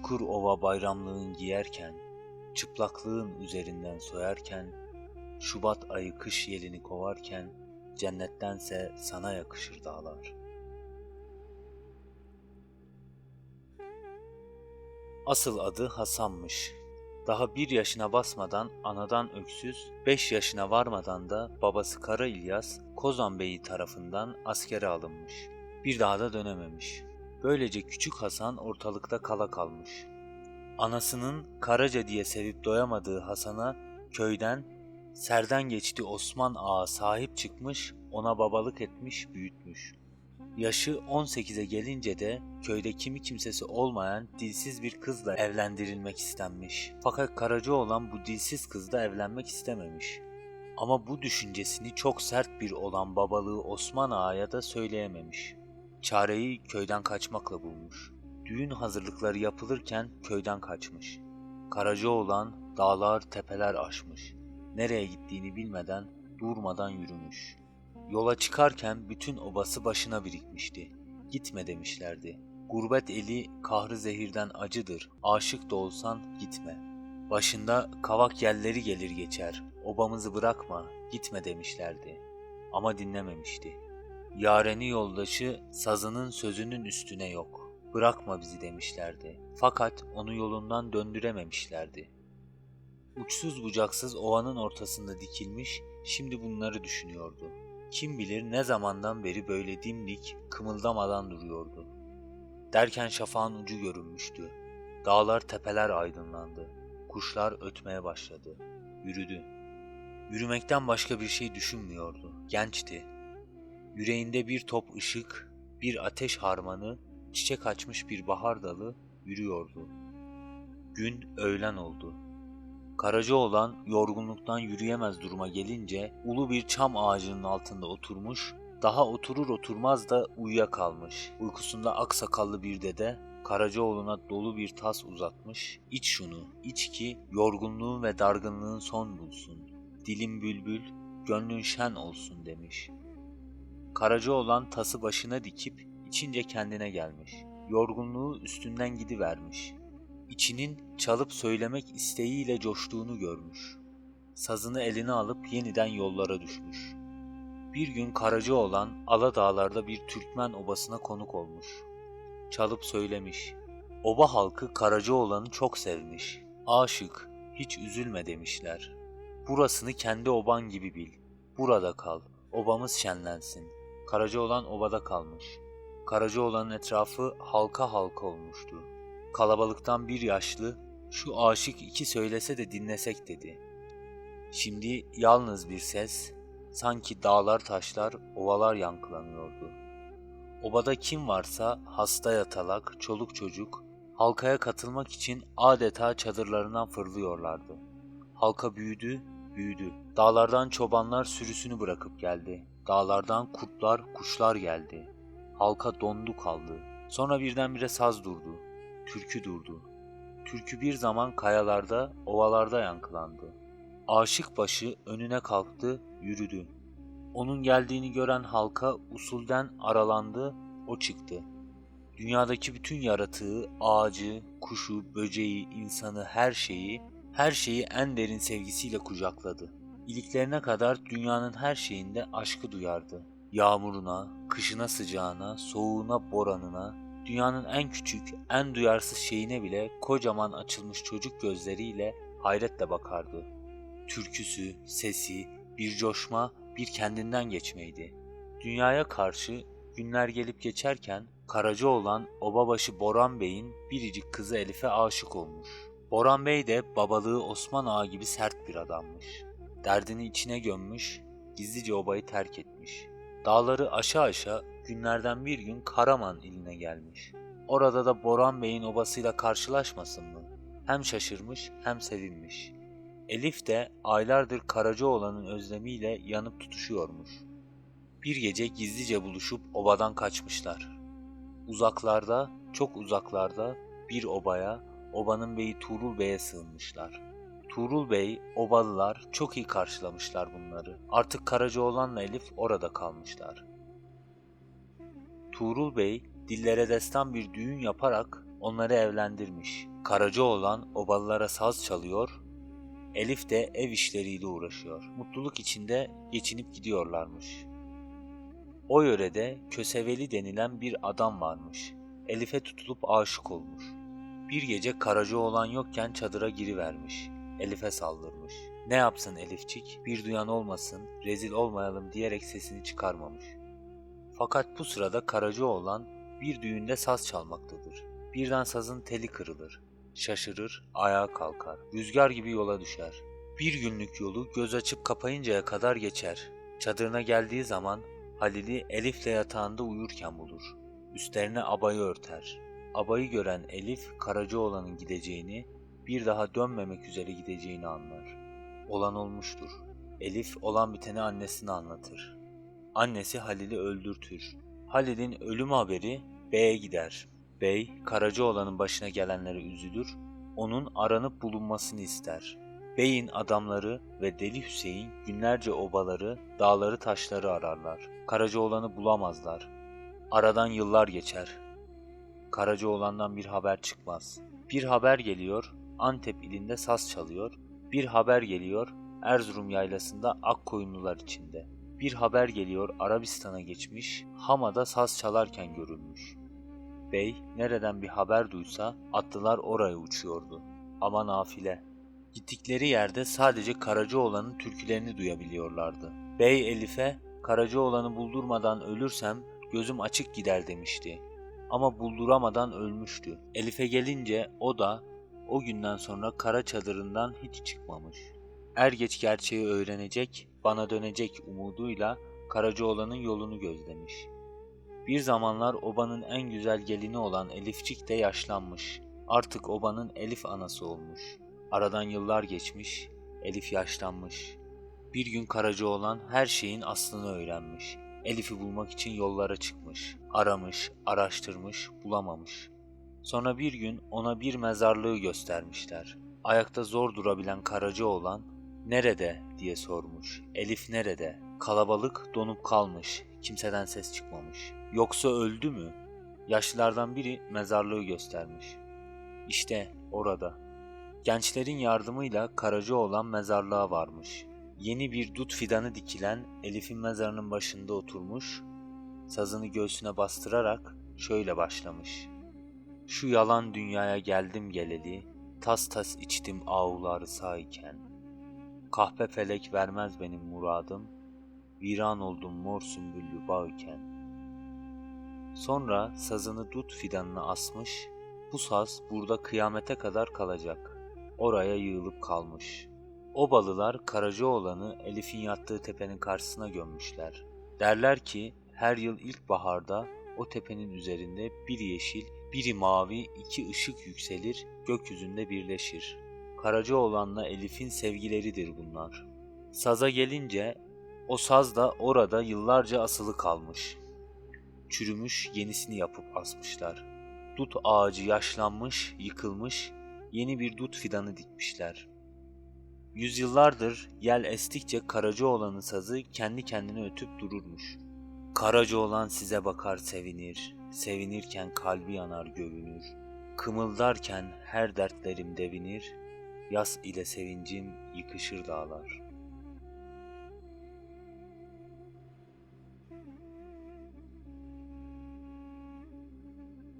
Çukur ova bayramlığın giyerken, çıplaklığın üzerinden soyarken, Şubat ayı kış yelini kovarken, cennettense sana yakışır dağlar. Asıl adı Hasan'mış. Daha bir yaşına basmadan anadan öksüz, beş yaşına varmadan da babası Kara İlyas, Kozan Bey'i tarafından askere alınmış. Bir daha da dönememiş. Böylece küçük Hasan ortalıkta kala kalmış. Anasının Karaca diye sevip doyamadığı Hasan'a köyden serden geçti Osman Ağa sahip çıkmış, ona babalık etmiş, büyütmüş. Yaşı 18'e gelince de köyde kimi kimsesi olmayan dilsiz bir kızla evlendirilmek istenmiş. Fakat Karaca olan bu dilsiz kızla evlenmek istememiş. Ama bu düşüncesini çok sert bir olan babalığı Osman Ağa'ya da söyleyememiş. Çareyi köyden kaçmakla bulmuş. Düğün hazırlıkları yapılırken köyden kaçmış. Karaca olan dağlar tepeler aşmış. Nereye gittiğini bilmeden durmadan yürümüş. Yola çıkarken bütün obası başına birikmişti. Gitme demişlerdi. Gurbet eli kahrı zehirden acıdır. Aşık da olsan gitme. Başında kavak yelleri gelir geçer. Obamızı bırakma, gitme demişlerdi. Ama dinlememişti. Yareni yoldaşı sazının sözünün üstüne yok. Bırakma bizi demişlerdi. Fakat onu yolundan döndürememişlerdi. Uçsuz bucaksız ovanın ortasında dikilmiş, şimdi bunları düşünüyordu. Kim bilir ne zamandan beri böyle dimdik, kımıldamadan duruyordu. Derken şafağın ucu görünmüştü. Dağlar tepeler aydınlandı. Kuşlar ötmeye başladı. Yürüdü. Yürümekten başka bir şey düşünmüyordu. Gençti. Yüreğinde bir top ışık, bir ateş harmanı, çiçek açmış bir bahar dalı yürüyordu. Gün öğlen oldu. Karaca olan yorgunluktan yürüyemez duruma gelince ulu bir çam ağacının altında oturmuş, daha oturur oturmaz da uyuyakalmış. Uykusunda aksakallı bir dede Karacaoğlu'na dolu bir tas uzatmış. İç şunu, iç ki yorgunluğun ve dargınlığın son bulsun. Dilim bülbül, gönlün şen olsun demiş. Karaca olan tası başına dikip içince kendine gelmiş. Yorgunluğu üstünden gidivermiş. İçinin çalıp söylemek isteğiyle coştuğunu görmüş. Sazını eline alıp yeniden yollara düşmüş. Bir gün Karaca olan Aladağlar'da bir Türkmen obasına konuk olmuş. Çalıp söylemiş. Oba halkı Karacaoğlan'ı çok sevmiş. Aşık, hiç üzülme demişler. Burasını kendi oban gibi bil. Burada kal, obamız şenlensin. Karacaoğlan obada kalmış. Karacaoğlan'ın etrafı halka halka olmuştu. Kalabalıktan bir yaşlı, şu aşık iki söylese de dinlesek dedi. Şimdi yalnız bir ses, sanki dağlar taşlar, ovalar yankılanıyordu. Obada kim varsa hasta yatalak, çoluk çocuk, halkaya katılmak için adeta çadırlarından fırlıyorlardı. Halka büyüdü, büyüdü. Dağlardan çobanlar sürüsünü bırakıp geldi. Dağlardan kurtlar, kuşlar geldi. Halka dondu kaldı. Sonra birdenbire saz durdu. Türkü durdu. Türkü bir zaman kayalarda, ovalarda yankılandı. Aşık başı önüne kalktı, yürüdü. Onun geldiğini gören halka usulden aralandı, o çıktı. Dünyadaki bütün yaratığı, ağacı, kuşu, böceği, insanı, her şeyi, her şeyi en derin sevgisiyle kucakladı. İliklerine kadar dünyanın her şeyinde aşkı duyardı. Yağmuruna, kışına sıcağına, soğuğuna, boranına, dünyanın en küçük, en duyarsız şeyine bile kocaman açılmış çocuk gözleriyle hayretle bakardı. Türküsü, sesi, bir coşma, bir kendinden geçmeydi. Dünyaya karşı günler gelip geçerken Karaca olan obabaşı Boran Bey'in biricik kızı Elif'e aşık olmuş. Boran Bey de babalığı Osman Ağa gibi sert bir adammış. Derdini içine gömmüş, gizlice obayı terk etmiş. Dağları aşağı aşağı günlerden bir gün Karaman iline gelmiş. Orada da Boran Bey'in obasıyla karşılaşmasın mı? Hem şaşırmış hem sevinmiş. Elif de aylardır Karacaoğlan'ın özlemiyle yanıp tutuşuyormuş. Bir gece gizlice buluşup obadan kaçmışlar. Uzaklarda, çok uzaklarda bir obaya, obanın beyi Tuğrul Bey'e sığınmışlar. Tuğrul Bey, obalılar çok iyi karşılamışlar bunları. Artık Karacaoğlan'la Elif orada kalmışlar. Tuğrul Bey, dillere destan bir düğün yaparak onları evlendirmiş. Karacaoğlan obalılara saz çalıyor, Elif de ev işleriyle uğraşıyor. Mutluluk içinde geçinip gidiyorlarmış. O yörede Köseveli denilen bir adam varmış. Elif'e tutulup aşık olmuş. Bir gece Karacaoğlan yokken çadıra girivermiş. Elif'e saldırmış. Ne yapsın Elifçik, bir duyan olmasın, rezil olmayalım diyerek sesini çıkarmamış. Fakat bu sırada Karacaoğlan bir düğünde saz çalmaktadır. Birden sazın teli kırılır. Şaşırır, ayağa kalkar. Rüzgar gibi yola düşer. Bir günlük yolu göz açıp kapayıncaya kadar geçer. Çadırına geldiği zaman Halil'i Elif'le yatağında uyurken bulur. Üstlerine abayı örter. Abayı gören Elif, Karacaoğlan'ın gideceğini, bir daha dönmemek üzere gideceğini anlar. Olan olmuştur. Elif olan biteni annesine anlatır. Annesi Halil'i öldürtür. Halil'in ölüm haberi Bey'e gider. Bey, Karacaoğlan'ın başına gelenlere üzülür, onun aranıp bulunmasını ister. Bey'in adamları ve Deli Hüseyin günlerce obaları, dağları taşları ararlar. Karacaoğlan'ı bulamazlar. Aradan yıllar geçer. Karacaoğlan'dan bir haber çıkmaz. Bir haber geliyor, Antep ilinde saz çalıyor. Bir haber geliyor, Erzurum yaylasında ak koyunlular içinde. Bir haber geliyor Arabistan'a geçmiş, Hama'da saz çalarken görülmüş. Bey nereden bir haber duysa atlılar oraya uçuyordu. Ama nafile. Gittikleri yerde sadece Karacaoğlan'ın türkülerini duyabiliyorlardı. Bey Elif'e Karacaoğlan'ı buldurmadan ölürsem gözüm açık gider demişti. Ama bulduramadan ölmüştü. Elif'e gelince o da o günden sonra kara çadırından hiç çıkmamış. Er geç gerçeği öğrenecek, bana dönecek umuduyla Karacaoğlan'ın yolunu gözlemiş. Bir zamanlar obanın en güzel gelini olan Elifçik de yaşlanmış. Artık obanın Elif anası olmuş. Aradan yıllar geçmiş, Elif yaşlanmış. Bir gün Karacaoğlan her şeyin aslını öğrenmiş. Elif'i bulmak için yollara çıkmış. Aramış, araştırmış, bulamamış. Sonra bir gün ona bir mezarlığı göstermişler. Ayakta zor durabilen Karacaoğlan, "Nerede?" diye sormuş. "Elif nerede?" Kalabalık donup kalmış. Kimseden ses çıkmamış. Yoksa öldü mü? Yaşlılardan biri mezarlığı göstermiş. İşte orada. Gençlerin yardımıyla Karacaoğlan mezarlığa varmış. Yeni bir dut fidanı dikilen Elif'in mezarının başında oturmuş, sazını göğsüne bastırarak şöyle başlamış. Şu yalan dünyaya geldim geleli, tas tas içtim ağuları sağ Kahpe felek vermez benim muradım, viran oldum mor sümbüllü bağ iken. Sonra sazını dut fidanına asmış, bu saz burada kıyamete kadar kalacak. Oraya yığılıp kalmış. Obalılar Karacaoğlan'ı Elif'in yattığı tepenin karşısına gömmüşler. Derler ki her yıl ilkbaharda o tepenin üzerinde bir yeşil, biri mavi iki ışık yükselir, gökyüzünde birleşir. Karacaoğlan'la Elif'in sevgileridir bunlar. Saza gelince o saz da orada yıllarca asılı kalmış. Çürümüş, yenisini yapıp asmışlar. Dut ağacı yaşlanmış, yıkılmış, yeni bir dut fidanı dikmişler. Yüzyıllardır yel estikçe Karacaoğlan'ın sazı kendi kendine ötüp dururmuş. Karacaoğlan size bakar sevinir, sevinirken kalbi yanar gövünür. Kımıldarken her dertlerim devinir, yas ile sevincim yıkışır dağlar.''